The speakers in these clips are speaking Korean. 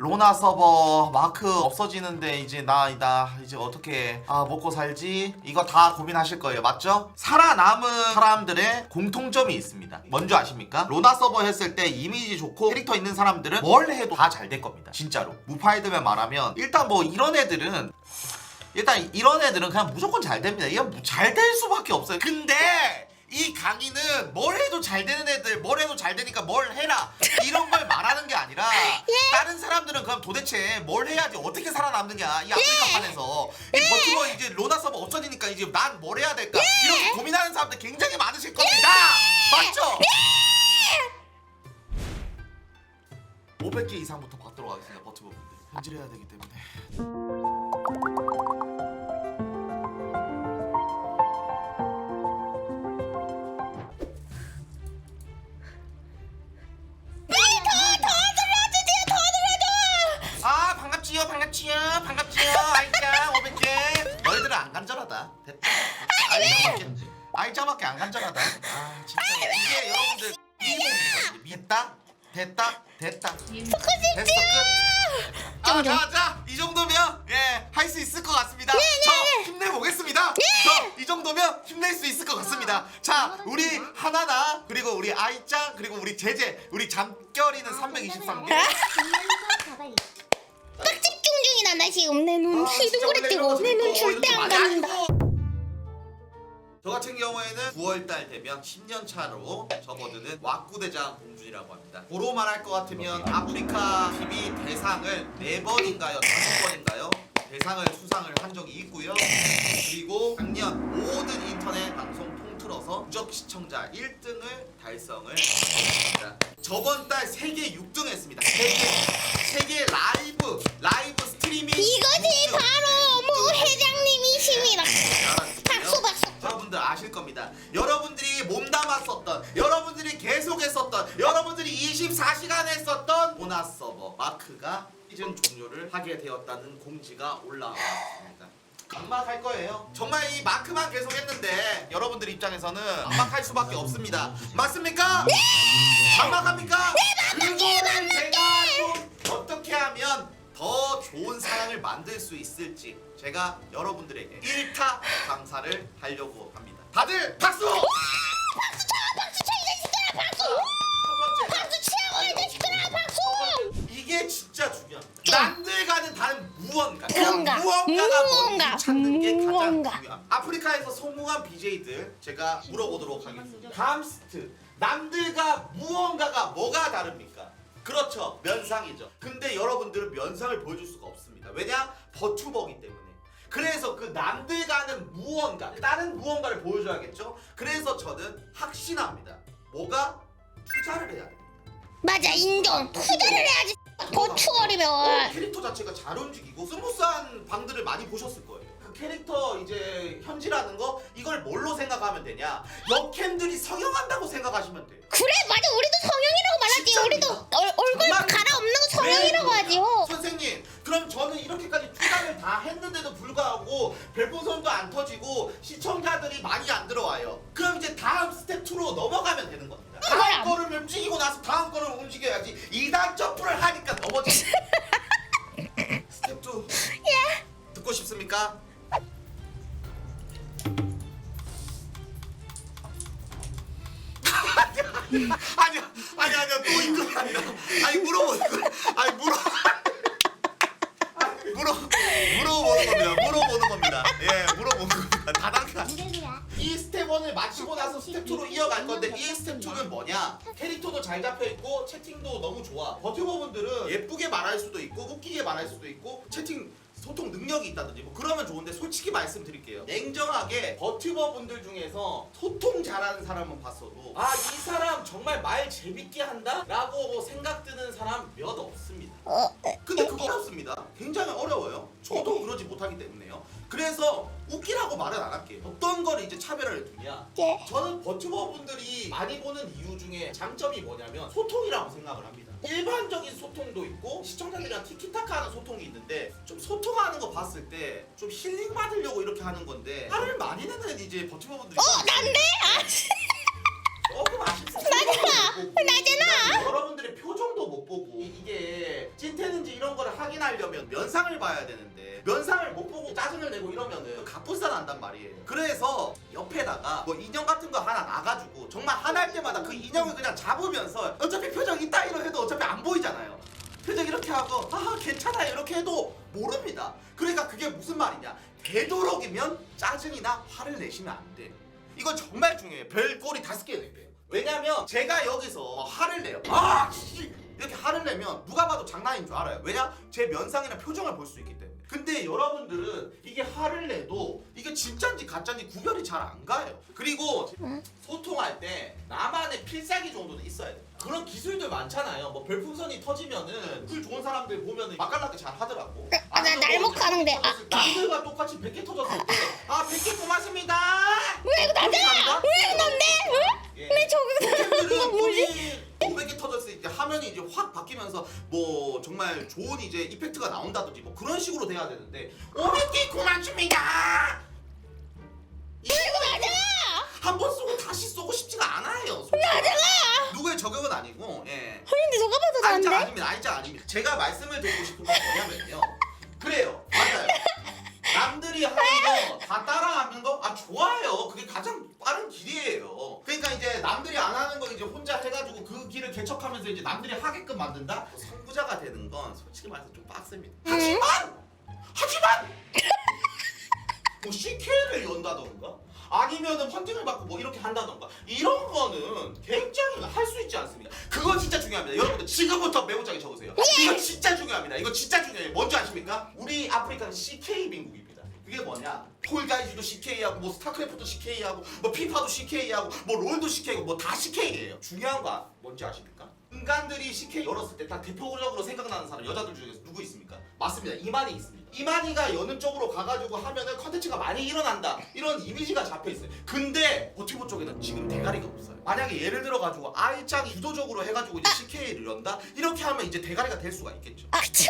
로나 서버 마크 없어지는데 이제 나, 나 이제 어떻게 아 먹고 살지? 이거 다 고민하실 거예요 맞죠? 살아남은 사람들의 공통점이 있습니다 뭔지 아십니까? 로나 서버 했을 때 이미지 좋고 캐릭터 있는 사람들은 뭘 해도 다 잘 될 겁니다 진짜로 무파이드맨 말하면 일단 뭐 이런 애들은 일단 이런 애들은 그냥 무조건 잘 됩니다 이건 잘 될 수밖에 없어요 근데 이 강의는 뭘 해도 잘 되는 애들 뭘 해도 잘 되니까 뭘 해라. 이런 걸 말하는 게 아니라 다른 사람들은 그럼 도대체 뭘 해야지 어떻게 살아남느냐 이 아프리카판에서. 이 버티버 이제 로나 서버 없어지니까 이제 난 뭘 해야 될까? 이렇게 고민하는 사람들 굉장히 많으실 겁니다. 맞죠? 500개 이상부터 받도록 하겠습니다 버티버 분들. 현질해야 되기 때문에 아이짱밖에 안 간절하다. 아 진짜. 이게 여러분들 미모입니다. 됐다? 됐다? 됐다. 됐어 끝. 아자자 이 정도면 예 할 수 있을 것 같습니다. 저 힘내 보겠습니다. 저 이 정도면 힘낼 수 있을 것 같습니다. 자 우리 하나나 그리고 우리 아이짱 그리고 우리 제제 우리 잠결이는 323개. 딱 집중 중이다 나 지금 내눈 아, 휘둥그레 뜨고 내 눈 절대 안 감는다. 저 같은 경우에는 9월달 되면 10년 차로 접어드는 왁구대장 공주이라고 합니다. 보로 말할 것 같으면 아프리카 TV 대상을 네 번인가요, 다섯 번인가요? 대상을 수상을 한 적이 있고요. 그리고 작년 모든 인터넷 방송 통틀어서 누적 시청자 1등을 달성을 했습니다. 저번 달 세계 6등 했습니 하게 되었다는 공지가 올라왔습니다. 강막할 거예요. 정말 이 마크만 계속했는데 여러분들 입장에서는 강막할 수밖에 없습니다. 맞습니까? 네! 강막합니까? 네, 그거를 제가 좀 어떻게 하면 더 좋은 사랑을 만들 수 있을지 제가 여러분들에게 1타 강사를 하려고 합니다. 다들! 박수 제가 물어보도록 하겠습니다. 감스트. 남들과 무언가가 뭐가 다릅니까? 그렇죠. 면상이죠. 근데 여러분들은 면상을 보여줄 수가 없습니다. 왜냐? 버튜버기 때문에. 그래서 그 남들과는 무언가, 다른 무언가를 보여줘야겠죠? 그래서 저는 확신합니다. 뭐가? 투자를 해야 됩니다. 맞아 인정 투자를 해야지 더 추월이면 캐릭터 자체가 잘 움직이고 스무스한 방들을 많이 보셨을 거예요. 그 캐릭터 이제 현질하는 거 이걸 뭘로 생각하면 되냐? 역캠들이 성형한다고 생각하시면 돼요. 그래 맞아 우리도 성형이라고 말하지 진짜입니다. 우리도 얼, 얼굴 정말 갈아엎는 거왜 성형이라고 그러냐? 하지요 선생님, 그럼 저는 이렇게까지 투자를 다 했는데도 불구하고 별풍선도 안 터지고 시청자들이 많이 안 들어와요. 그럼 이제 다음 스텝 2로 넘어가면 되는 겁니다. 다음 그럼. 거를 움직이고 나서 다음 거를 움직여야지. 2단 점프를 하니까 넘어져. 스텝 2. 예. 듣고 싶습니까? 아니야 아니야 아니야 또 이거 아니라 아니 물어보는 거 아니 물어 아니, 물어 물어보는 겁니다. 물어보는 겁니다. 예 물어보는 겁니다. 다단계 이 스텝 1을 마치고 나서 스텝 2로 이어갈 건데 이 스텝 2는 뭐냐? 캐릭터도 잘 잡혀 있고 채팅도 너무 좋아. 버튜버분들은 예쁘게 말할 수도 있고 웃기게 말할 수도 있고 채팅 소통 능력이 있다든지 뭐 그러면 좋은데 솔직히 말씀드릴게요 냉정하게 버튜버 분들 중에서 소통 잘하는 사람은 봤어도 아 이 사람 정말 말 재밌게 한다? 라고 생각 드는 사람 몇 없습니다 어, 근데 그거 어렵습니다. 굉장히 어려워요. 저도 그러지 못하기 때문에요. 그래서 웃기라고 말은 안 할게요. 어떤 거를 이제 차별을 두냐? 예. 저는 버튜버 분들이 많이 보는 이유 중에 장점이 뭐냐면 소통이라고 생각을 합니다. 일반적인 소통도 있고 시청자들이랑 티키타카하는 소통이 있는데 좀 소통하는 거 봤을 때 좀 힐링 받으려고 이렇게 하는 건데 화를 많이 내는 이제 버튜버 분들이 어 난데? 아, 조금 아쉽습니다. 나잖아. 나잖아. 여러분들의 표정도 표정도 못 보고 이- 이게 찐텐인지 이런 거를 확인하려면 면상을 봐야 되는데 면상을 못 보고 짜증을 내고 이러면은 갑분싸 난단 말이에요. 그래서 옆에다가 뭐 인형 같은 거 하나 놔가지고 정말 화날 때마다 그 인형을 그냥 잡으면서 어차피 표정 있다 이러 해도 어차피 안 보이잖아요. 표정 이렇게 하고 아 괜찮아요 이렇게 해도 모릅니다. 그러니까 그게 무슨 말이냐? 되도록이면 짜증이나 화를 내시면 안 돼요. 이건 정말 중요해요. 별꼴이 다섯 개 낼게요. 왜냐면 제가 여기서 화를 내요. 아, 씨! 이렇게 화를 내면 누가 봐도 장난인 줄 알아요. 왜냐? 제 면상이나 표정을 볼 수 있기 때문에. 근데 여러분들은 이게 화를 내도 이게 진짜인지 가짜인지 구별이 잘 안 가요. 그리고 응? 소통할 때 나만의 필살기 정도는 있어야 돼. 그런 기술들 많잖아요. 뭐 별풍선이 터지면은 글 좋은 사람들 보면은 맛깔나게 잘 하더라고. 아, 나 날먹하는데, 뭐 아. 남들과 똑같이 100개 터졌을 때, 아 100개 고맙습니다. 왜 이거 나잖아 왜 이거 난데 왜? 예. 왜 저거 뭐지? 500개 터졌을 때 화면이 이제 확 바뀌면서 뭐 정말 좋은 이제 이펙트가 나온다든지 뭐 그런 식으로 돼야 되는데 500개 고맙습니다. 왜 이거 나잖아 한번 쏘고 다시 쏘고 싶지가 않아요. 솔직히. 나잖아 누구의 저격은 아니고 예. 근데 저거 봐도 아이짝 나는데 아닙니다. 아이짝 아닙니다. 제가 말씀을 드리고 싶은 건 뭐냐면요. 그래요. 맞아요. 남들이 하는 거 다 따라하는 거 아 좋아요. 그게 가장 빠른 길이에요. 그러니까 이제 남들이 안 하는 거 이제 혼자 해가지고 그 길을 개척하면서 이제 남들이 하게끔 만든다. 선구자가 되는 건 솔직히 말해서 좀 빡셉니다. 하지만 하지만 뭐 CK를 연다던가 아니면은 헌팅을 받고 뭐 이렇게 한다던가 이런 거는 굉장히 할 수 있지 않습니까? 그거 진짜 중요합니다. 여러분들 지금부터 메모장에 적으세요. 이거 진짜 중요합니다. 이거 진짜 중요해요. 뭔지 아십니까? 우리 아프리카는 CK 민국입니다. 그게 뭐냐? 폴가이즈도 CK하고 뭐 스타크래프트도 CK하고 뭐 피파도 CK하고 뭐 롤도 CK하고 뭐 다 CK예요. 중요한 거 뭔지 아십니까? 인간들이 CK 열었을 때 다 대표적으로 생각나는 사람 여자들 중에서 누구 있습니까? 맞습니다. 이만희 있습니다. 이만희가 여는 쪽으로 가가지고 하면은 컨텐츠가 많이 일어난다 이런 이미지가 잡혀 있어요. 근데 버티버 쪽에는 지금 대가리가 없어요. 만약에 예를 들어 가지고 아이짱이 주도적으로 해가지고 이제 CK를 연다 이렇게 하면 이제 대가리가 될 수가 있겠죠. 아 추워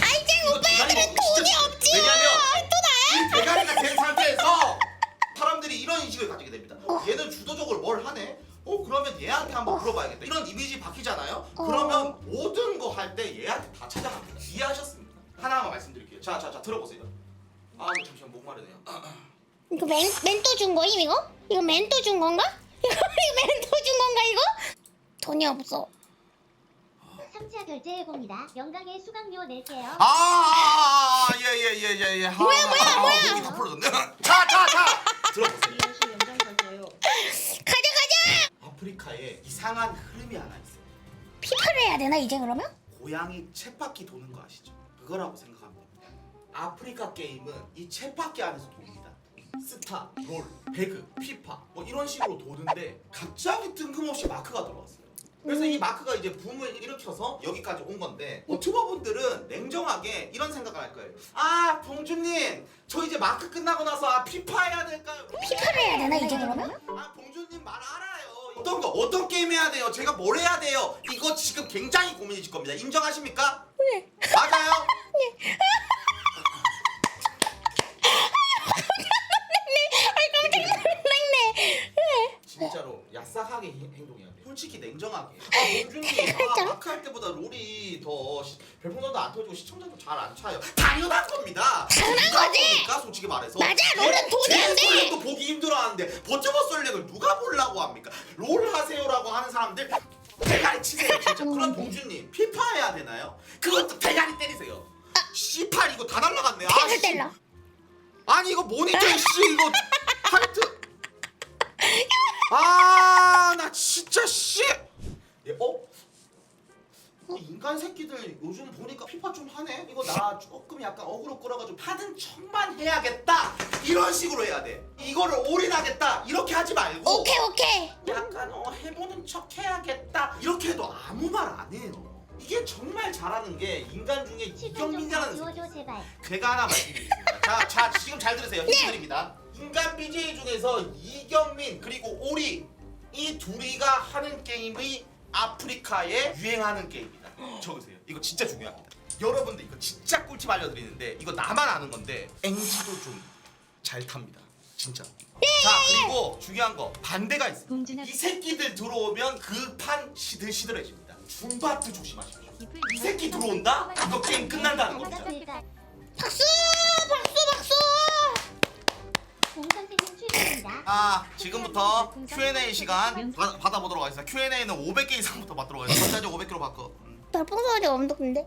아이짱 이거 오빠들은 대가리가 돈이 진짜- 없지 왜냐면 또 나야 이 대가리가 된 상태에서 사람들이 이런 인식을 가지게 됩니다. 얘는 주도적으로 뭘 하네? 어 그러면 얘한테 한번 물어봐야겠다. 이런 이미지 바뀌잖아요. 어. 그러면 모든 거 할 때 얘한테 다 찾아갑니다. 이해하셨습니까? 하나만 말씀드릴게요. 자, 자, 자 들어보세요. 아, 이거 잠시만 목 마르네요. 이거 멘, 멘토 준 거임 이거? 이거 멘토 준 건가? 이거, 이거 멘토 준 건가 이거? 돈이 없어 3차 결제해봅니다. 영광의 수강료 낼게요. 아, 아, 아, 예, 예, 예, 예, 예. 뭐야, 뭐야, 뭐야. 목이 다 풀어졌네. 자, 자, 자. 들어보세요. 아프리카에 이상한 흐름이 하나 있어요. 피파를 해야 되나 이제 그러면? 고양이 쳇바퀴 도는 거 아시죠? 그거라고 생각하면 됩니다. 아프리카 게임은 이 쳇바퀴 안에서 돕니다. 스타, 롤, 배그, 피파 뭐 이런 식으로 도는데 갑자기 뜬금없이 마크가 들어왔어요. 그래서 이 마크가 이제 붐을 일으켜서 여기까지 온 건데 유튜버분들은 냉정하게 이런 생각을 할 거예요. 아 봉주님 저 이제 마크 끝나고 나서 아 피파 해야 될까요? 피파를 해야 되나 이제 그러면? 아 봉주님 말 알아요. 어떤 거 어떤 게임 해야 돼요? 제가 뭘 해야 돼요? 이거 지금 굉장히 고민이실 겁니다. 인정하십니까? 네 맞아요. 아 이 깜짝 놀랐네 왜? 진짜로 야싹하게 행- 행동해야 돼. 솔직히 냉정하게. 아 봉주님 아, 마크 할 때보다 롤이 더 시- 별풍선도 안 터지고 시청자도 잘 안 차요. 당연한 겁니다. 당연한 거지. 합니까? 솔직히 말해서. 맞아, 롤은 돈이 안 돼. 솔랭도 보기 힘들어하는데 버텨버 솔랭을 누가 보려고 합니까? 롤 하세요라고 하는 사람들 대가리 치세요 진짜. 그럼 봉주님 피파 해야 되나요? 그것도 대가리 때리세요. 씨팔 이거 다 날라갔네. 아, 씨. 때려 아니 이거 모니터 씨 이거 하이트 아 나 진짜 씨 예, 어? 이 인간 새끼들 요즘 보니까 피파 좀 하네 이거 나 조금 약간 어그로 끌어가지고 하는 척만 해야겠다 이런 식으로 해야 돼 이거를 올인하겠다 이렇게 하지 말고 오케이 오케이 약간 어 해보는 척 해야겠다 이렇게 해도 아무 말 안 해요 이게 정말 잘하는 게 인간 중에 시간 이경민이라는 지워줘 제발. 제가 하나 말씀드리겠습니다. 자, 자 지금 잘 들으세요. 힌트 드립니다. 인간 BJ 중에서 이경민 그리고 오리 이 둘이가 하는 게임이 아프리카에 유행하는 게임이다. 적으세요. 이거 진짜 중요합니다. 여러분들 이거 진짜 꿀팁 알려드리는데 이거 나만 아는 건데 앵지도 좀 잘 탑니다. 진짜. 자 그리고 중요한 거 반대가 있습니다. 봉준아. 이 새끼들 들어오면 그 판 시들시들해집니다. 줌바트 조심하십시오. 이 새끼 들어온다? 이거 게임 끝난다는 겁니다. 박수 박수 박수 공 선생님 출연입니다. 아 지금부터 Q&A 시간 받, 받아보도록 하겠습니다. Q&A는 500개 이상부터 받도록 하겠습니다. 전자적 500개로 바꿔. 음. 별풍선이 없는데